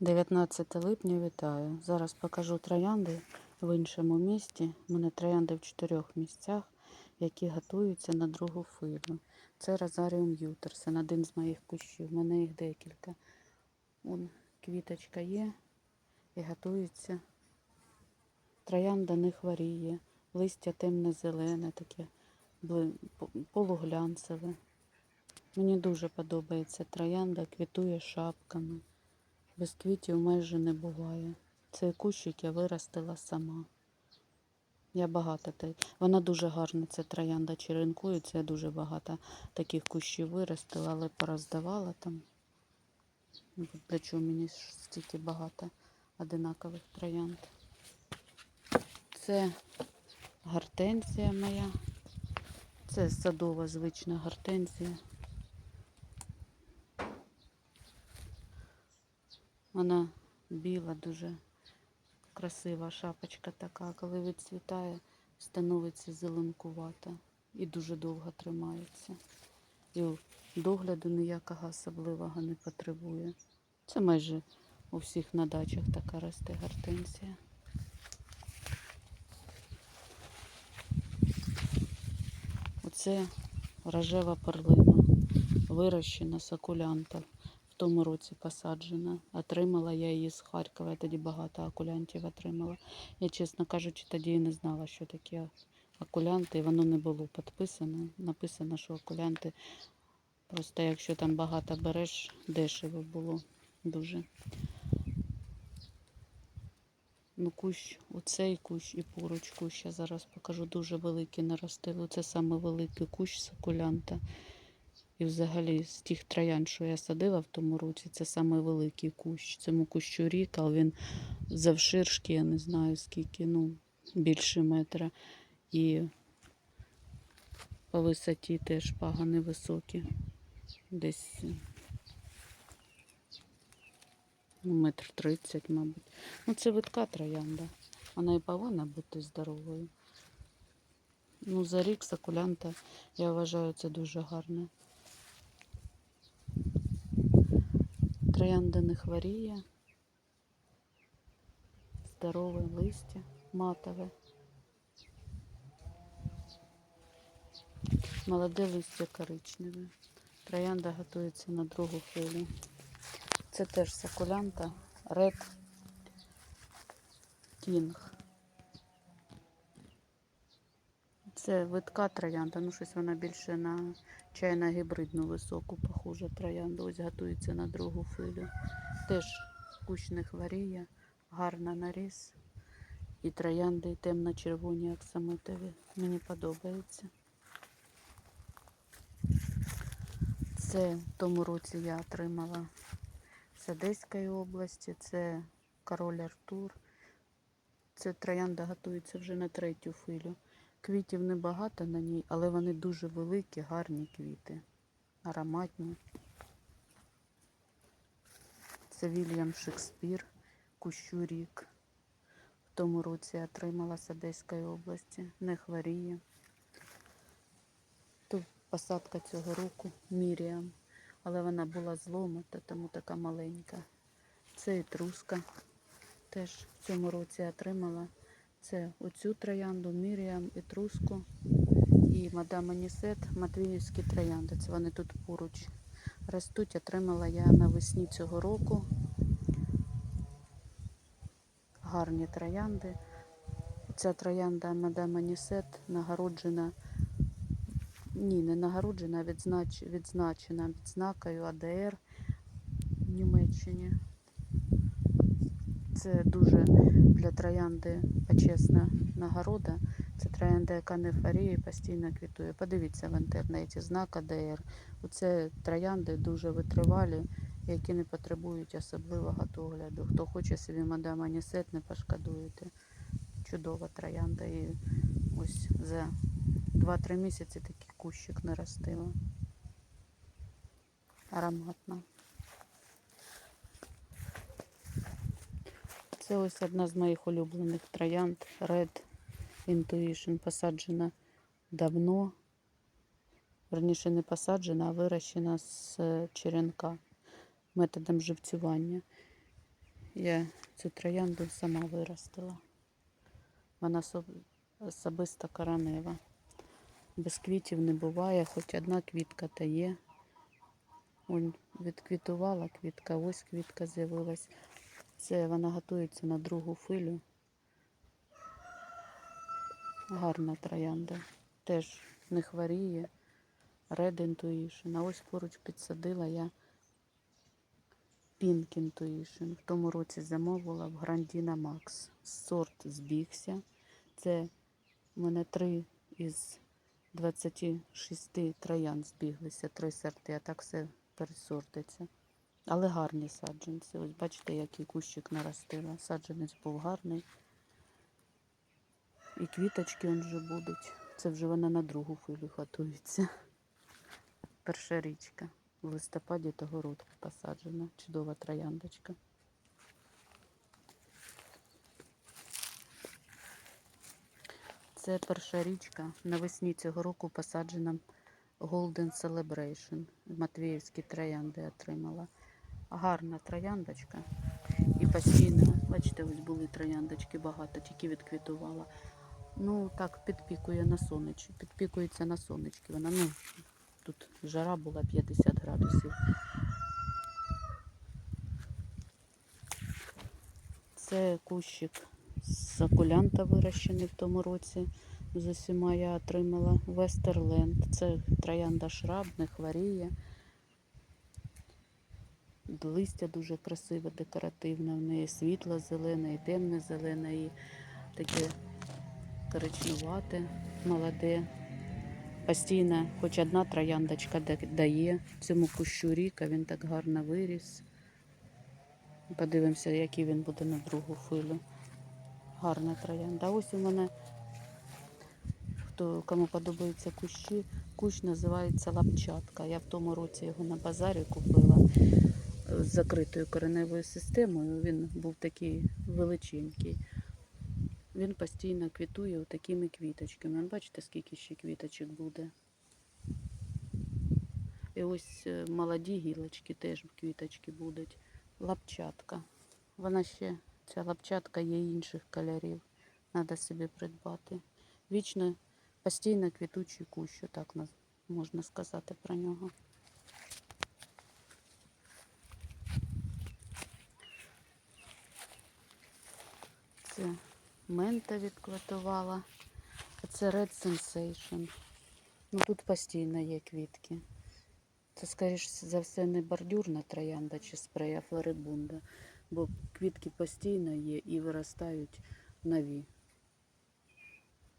19 липня вітаю. Зараз покажу троянди в іншому місті. У мене троянди в чотирьох місцях, які готуються на другу фирму. Це Розаріум Ютерсен, один з моїх кущів. У мене їх декілька. Вон квіточка є і готується. Троянда не хворіє, листя темне-зелене, таке полуглянцеве. Мені дуже подобається троянда, квітує шапками. Без квітів майже не буває. Цей кущик я виростила сама. Я багато Вона дуже гарна, це троянда черенкується. Я дуже багато таких кущів виростила, але пороздавала там. Для чого мені стільки багато одинакових троянд? Це гортензія моя. Це садова звична гортензія. Вона біла, дуже красива шапочка така, коли відцвітає, становиться зеленкувата і дуже довго тримається. І догляду ніякого особливого не потребує. Це майже у всіх на дачах така росте гортензія. Оце рожева перлина, вирощена сакулянта в тому році посаджена. Отримала я її з Харкова. Я тоді багато акулянтів отримала. Я, чесно кажучи, тоді і не знала, що таке акулянти, і воно не було підписано. Написано, що акулянти, просто якщо там багато береш, дешево було дуже. Ну, кущ, оцей кущ і поруч кущ, я зараз покажу, дуже великий наростили. Це саме великий кущ сакулянта. І взагалі з тих троян, що я садила в тому році, це саме великий кущ. Цьому кущу рік, але він завширшки, я не знаю скільки, ну, більше метра. І по висоті теж пагани високі. Десь ну, метр тридцять, мабуть. Ну, це видка троянда. Вона і повинна бути здоровою. Ну, за рік сакулянта, я вважаю, це дуже гарно. Троянда не хворіє. Здорове листя, матове. Молоде листя коричневе. Троянда готується на другу хвилю. Це теж сакулянта Red King. Це видка троянда, ну щось вона більше на чайно-гібридну високу похожа троянда. Ось готується на другу хвилю. Теж кущ не хворіє, гарна наріз. І троянди і темно-червоні аксамитові. Мені подобається. Це в тому році я отримала з Одеської області, це король Артур. Це троянда готується вже на третю хвилю. Квітів небагато на ній, але вони дуже великі, гарні квіти, ароматні. Це Вільям Шекспір, кущу рік. В тому році отримала з Одеської області, не хворіє. Тут посадка цього року Міріам, але вона була зломита, тому така маленька. Це етруска. Теж в цьому році отримала. Це оцю троянду, Міріам, етруску і мадам Анісет, Матвіївські троянди. Це вони тут поруч ростуть. Отримала я навесні цього року. Гарні троянди. Ця троянда мадам Анісет нагороджена. Ні, не нагороджена, відзнач... відзначена відзнакою АДР в Німеччині. Це дуже для троянди почесна нагорода. Це троянда, яка не і постійно квітує. Подивіться в інтернеті, знак АДР. Оце троянди дуже витривалі, які не потребують особливого догляду. Хто хоче собі мадам Анісет, не пошкодуєте. Чудова троянда. І ось за 2-3 місяці такий кущик наростила. Ароматно. Це ось одна з моїх улюблених троянд Red Intuition. Посаджена давно. Верніше не посаджена, а вирощена з е, черенка методом живцювання. Я цю троянду сама виростила. Вона особисто коронева. Без квітів не буває, хоч одна квітка та є. Вон відквітувала квітка, ось квітка з'явилась. Це вона готується на другу филю. Гарна троянда. Теж не хворіє. Red Intuition. А ось поруч підсадила я Pink Intuition. В тому році замовила в Grandina Max. Сорт збігся. Це в мене три із 26 троян збіглися, три сорти, а так все пересортиться. Але гарні саджанці. Ось бачите, який кущик наростила. Саджанець був гарний. І квіточки он вже будуть. Це вже вона на другу филю готується. Перша річка. В листопаді того року посаджена. Чудова трояндочка. Це перша річка. Навесні цього року посаджена Golden Celebration. Матвіївські троянди отримала. Гарна трояндочка. І постійно, бачите, ось були трояндочки багато, тільки відквітувала. Ну, так, підпікує на сонечі. Підпікується на сонечки. Вона, ну, тут жара була 50 градусів. Це кущик сакулянта вирощений в тому році. З усіма я отримала Вестерленд. Це троянда шраб, не хворіє. Листя дуже красиве, декоративне. В неї світло зелене, і темне зелене, і таке коричнувате, молоде. Постійно хоч одна трояндочка дає цьому кущу рік, а він так гарно виріс. Подивимося, який він буде на другу филю. Гарна троянда. Ось у мене, хто кому подобаються кущі, кущ називається лапчатка. Я в тому році його на базарі купила з закритою кореневою системою. Він був такий величенький. Він постійно квітує такими квіточками. Бачите, скільки ще квіточок буде. І ось е, молоді гілочки теж квіточки будуть. Лапчатка. Вона ще, ця лапчатка є інших кольорів. Треба собі придбати. Вічно постійно квітучий кущ, так можна сказати про нього. Це мента відквітувала. А це Red Sensation. Ну тут постійно є квітки. Це, скоріш за все, не бордюрна троянда чи спрей, а флорибунда. Бо квітки постійно є і виростають нові.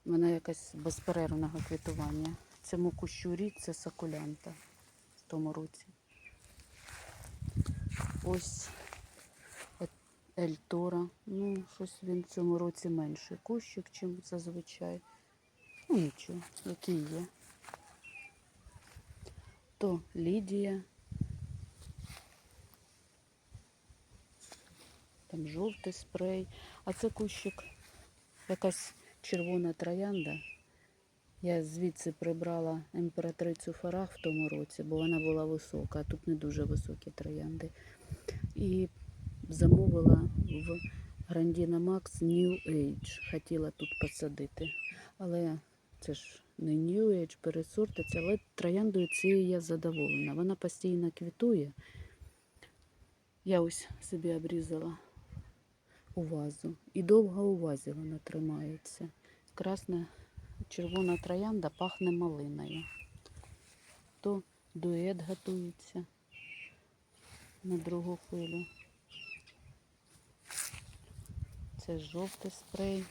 Вона якась безперервного квітування. Цьому кущу рік це сакулянта в тому році. Ось Ельтора. Ну, щось він в цьому році менший кущик, чим зазвичай. Ну нічого, який є. То Лідія. Там жовтий спрей. А це кущик якась червона троянда. Я звідси прибрала імператрицю Фарах в тому році, бо вона була висока, а тут не дуже високі троянди. І замовила в Грандіна Макс New Age. Хотіла тут посадити. Але це ж не New Age, пересортиться, але трояндою цією я задоволена. Вона постійно квітує. Я ось собі обрізала у вазу. І довго у вазі вона тримається. Красна червона троянда пахне малиною. То дует готується на другу хвилю. Це жовтий спрей.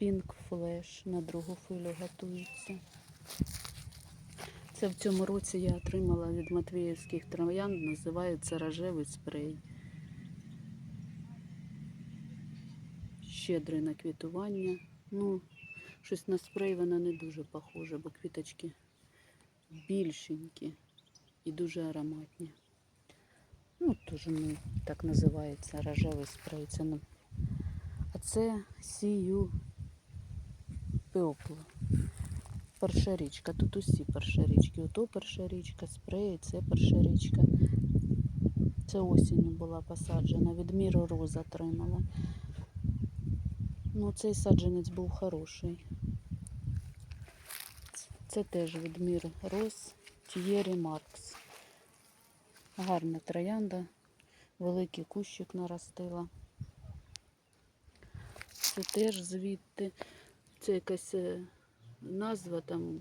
Pink Flash на другу хвилю готується. Це в цьому році я отримала від Матвіївських троянд, називається рожевий спрей. Щедрий на квітування. Ну, щось на спрей вона не дуже похожа, бо квіточки більшенькі і дуже ароматні. Ну, теж ну, так називається рожевий спрей. Це, не- а це CU Purple. Перша річка. Тут усі перша річки. Ото перша річка, спреї, це перша річка. Це осінню була посаджена, від міру роз отримала. Ну, цей саджанець був хороший. Це теж від мір роз Тієрі Маркс. Гарна троянда, великий кущик наростила. Це теж звідти. Це якась е, назва там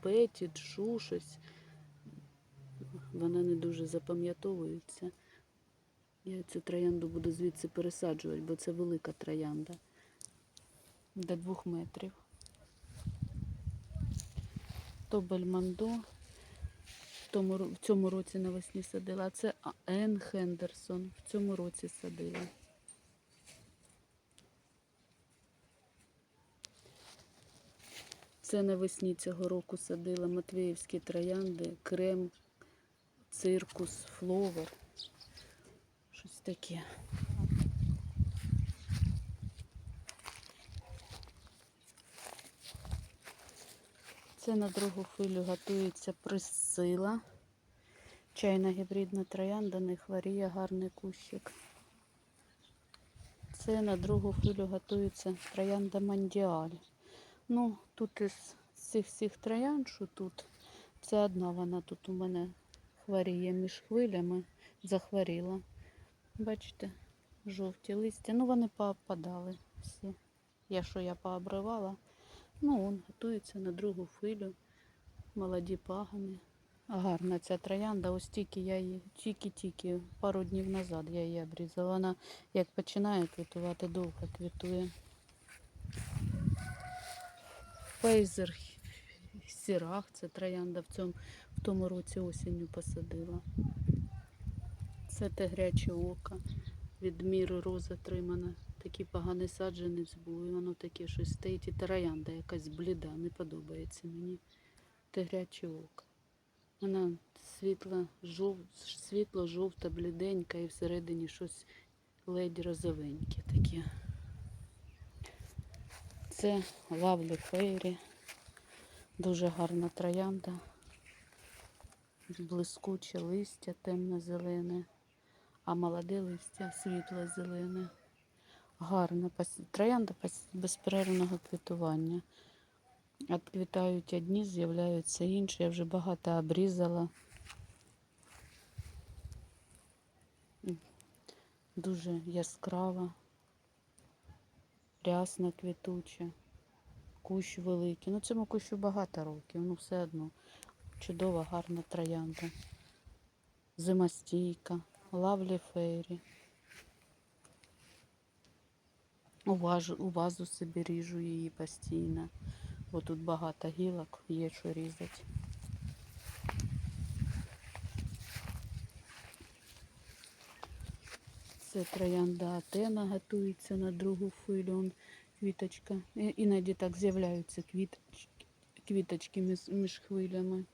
Петі, Шу, щось. Вона не дуже запам'ятовується. Я цю троянду буду звідси пересаджувати, бо це велика троянда. До двох метрів. То Бельмондо. Тому, в цьому році навесні садила. Це Енн Хендерсон. В цьому році садила. Це навесні цього року садила Матвіївські троянди, крем, циркус, фловер. Щось таке. Це на другу хвилю готується присила. Чайна гібридна троянда, не хворіє гарний кущик. Це на другу хвилю готується троянда Мандіаль. Ну, тут із цих всіх троянд, що тут, це одна вона тут у мене хворіє між хвилями, захворіла. Бачите, жовті листя. Ну, вони поопадали всі. Я що я пообривала. Ну, он готується на другу хвилю. Молоді пагани. Гарна ця троянда. Ось тільки я її, тільки-тільки пару днів назад я її обрізала. Вона як починає квітувати, довго квітує. Фейзер Сірах, це троянда в, цьому, в тому році осінню посадила. Це те гряче око. Від міри роз отримана. Такий поганий саджанець був. І воно таке щось стоїть. І троянда якась бліда, не подобається мені. Те гряче око. Вона світло, жов... світло жовта, бліденька і всередині щось ледь розовеньке таке. Це Лавлі Фейрі. Дуже гарна троянда. Блискуче листя темно-зелене, а молоде листя світло-зелене. Гарна троянда безперервного квітування. Отквітають одні, з'являються інші. Я вже багато обрізала. Дуже яскрава, рясна квітуча, кущ великий. Ну, цьому кущу багато років, ну все одно. Чудова, гарна троянда. Зимостійка, лавлі фейрі. У, вазу, у вазу собі ріжу її постійно. Бо тут багато гілок, є що різати. Це троянда Атена готується на другу. Он квіточка. Іноді так з'являються квіточки, квіточки між, між хвилями.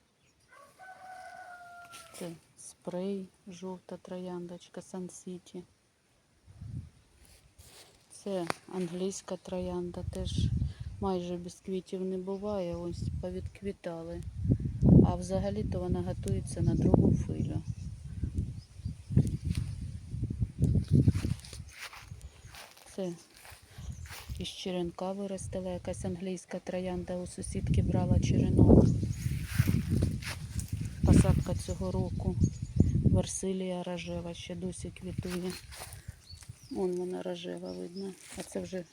Це спрей, жовта трояндочка Сан Сіті. Це англійська троянда, теж майже без квітів не буває, ось повідквітали. А взагалі-то вона готується на другу хвилю. Це із черенка виростила якась англійська троянда. У сусідки брала черенок. Посадка цього року. Варсилія рожева ще досі квітує. Вон вона рожева видно. А це вже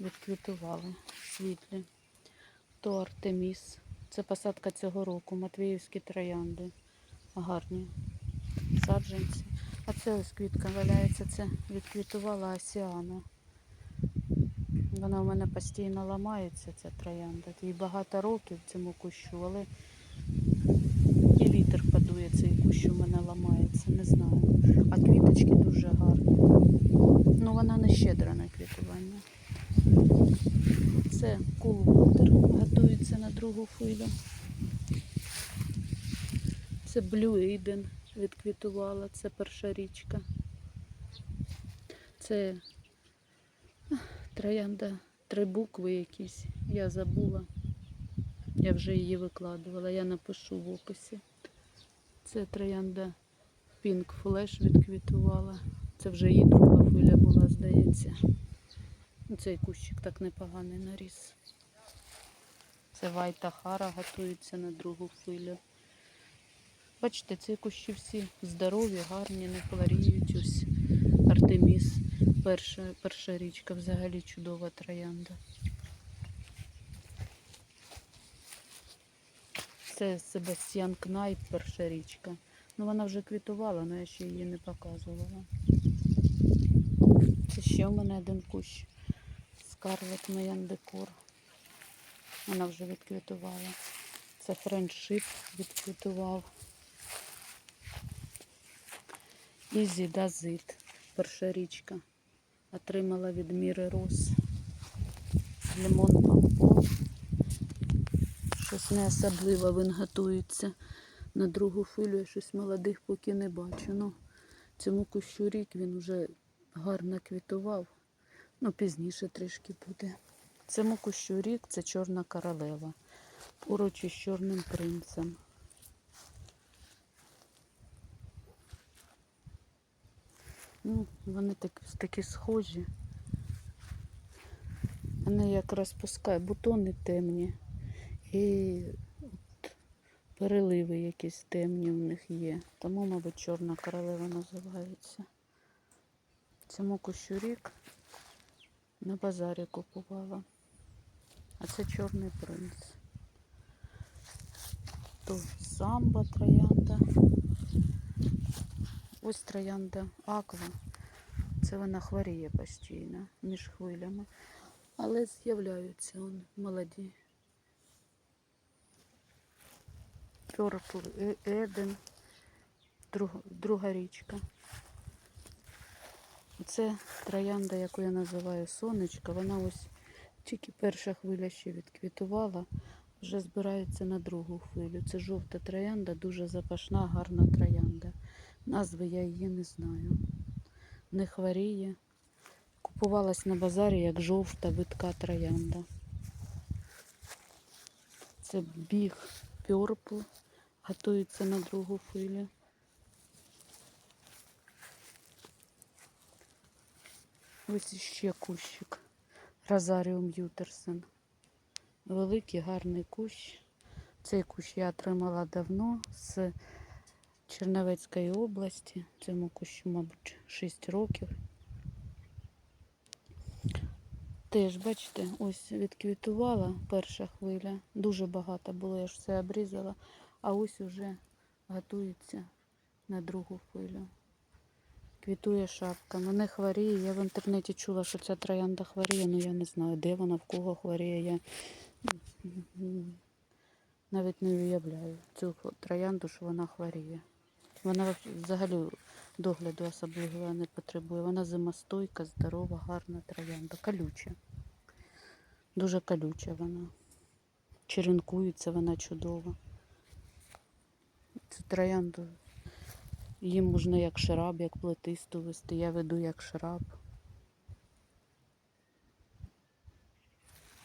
відквітували світлі. То Артеміс. Це посадка цього року. Матвіївські троянди. Гарні саджанці. А це ось квітка валяється. Це відквітувала Асіана. Вона в мене постійно ламається, ця троянда. Їй багато років цьому кущу, але вітер цей кущ у мене ламається, не знаю. А квіточки дуже гарні. Ну, вона не щедра на квітування. Це кулвотер готується на другу хвилю. Це Eden відквітувала, це перша річка. Це троянда, три букви якісь. Я забула. Я вже її викладувала, я напишу в описі. Це троянда Пінк флеш відквітувала. Це вже її друга хвиля була, здається. Ну, Цей кущик так непоганий наріс. Це Вайта Хара готується на другу хвилю. Бачите, ці кущі всі здорові, гарні, не хворіють. Ось Артеміс. Перша, перша річка, взагалі чудова троянда. Це Себастьян Кнайп, перша річка. Ну вона вже квітувала, але я ще її не показувала. Це ще в мене один кущ. Скарлет Маян Декор. Вона вже відквітувала. Це френдшип відквітував. Ізі Дазит, перша річка. Отримала від Міри Рос. Лимон Пампо. Щось не особливо він готується на другу хвилю. Я щось молодих поки не бачу. Ну, цьому кущу рік він вже гарно квітував. Ну, пізніше трішки буде. Цьому кущу рік це чорна королева. Поруч із чорним принцем. Ну, вони так, такі схожі. Вони як розпускають, бутони темні. І от переливи якісь темні в них є. Тому, мабуть, чорна королева називається. Цьому кущу рік на базарі купувала. А це чорний принц. Тут самба троянда. Ось троянда аква. Це вона хворіє постійно між хвилями. Але з'являються вони молоді. Purple Е- Eden, друг, друга річка. Це троянда, яку я називаю сонечко. Вона ось тільки перша хвиля ще відквітувала, вже збирається на другу хвилю. Це жовта троянда, дуже запашна, гарна троянда. Назви я її не знаю. Не хворіє. Купувалась на базарі як жовта витка троянда. Це біг Purple. Готується на другу хвилю. Ось іще кущик. Розаріум Ютерсен. Великий гарний кущ. Цей кущ я отримала давно з Черновецької області. Цьому кущу, мабуть, 6 років. Теж, бачите, ось відквітувала перша хвиля. Дуже багато було, я ж все обрізала. А ось уже готується на другу хвилю. Квітує шапка. Мене хворіє. Я в інтернеті чула, що ця троянда хворіє, але я не знаю, де вона, в кого хворіє. Я навіть не уявляю цю троянду, що вона хворіє. Вона взагалі догляду особливого не потребує. Вона зимостойка, здорова, гарна троянда, колюча. Дуже колюча вона. Черенкується вона чудово. Цю троянду її можна як шраб, як плетисту вести. Я веду як шраб.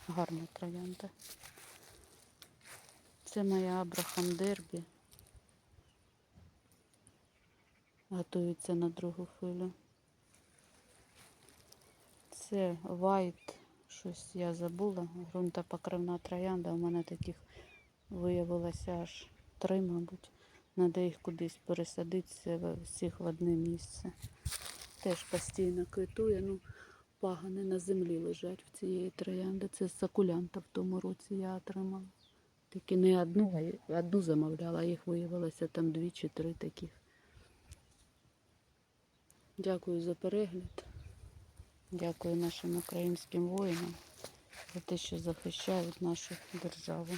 Гарна троянда. Це моя Абрахам Дербі. Готується на другу хвилю. Це White, щось я забула. Грунтопокривна троянда. У мене таких виявилося аж три, мабуть. Треба їх кудись пересадити всіх в одне місце. Теж постійно квітує. Ну, пагани на землі лежать в цієї троянди. Це сакулянта в тому році я отримала. Тільки не одну, а одну замовляла, а їх виявилося там дві чи три таких. Дякую за перегляд. Дякую нашим українським воїнам за те, що захищають нашу державу.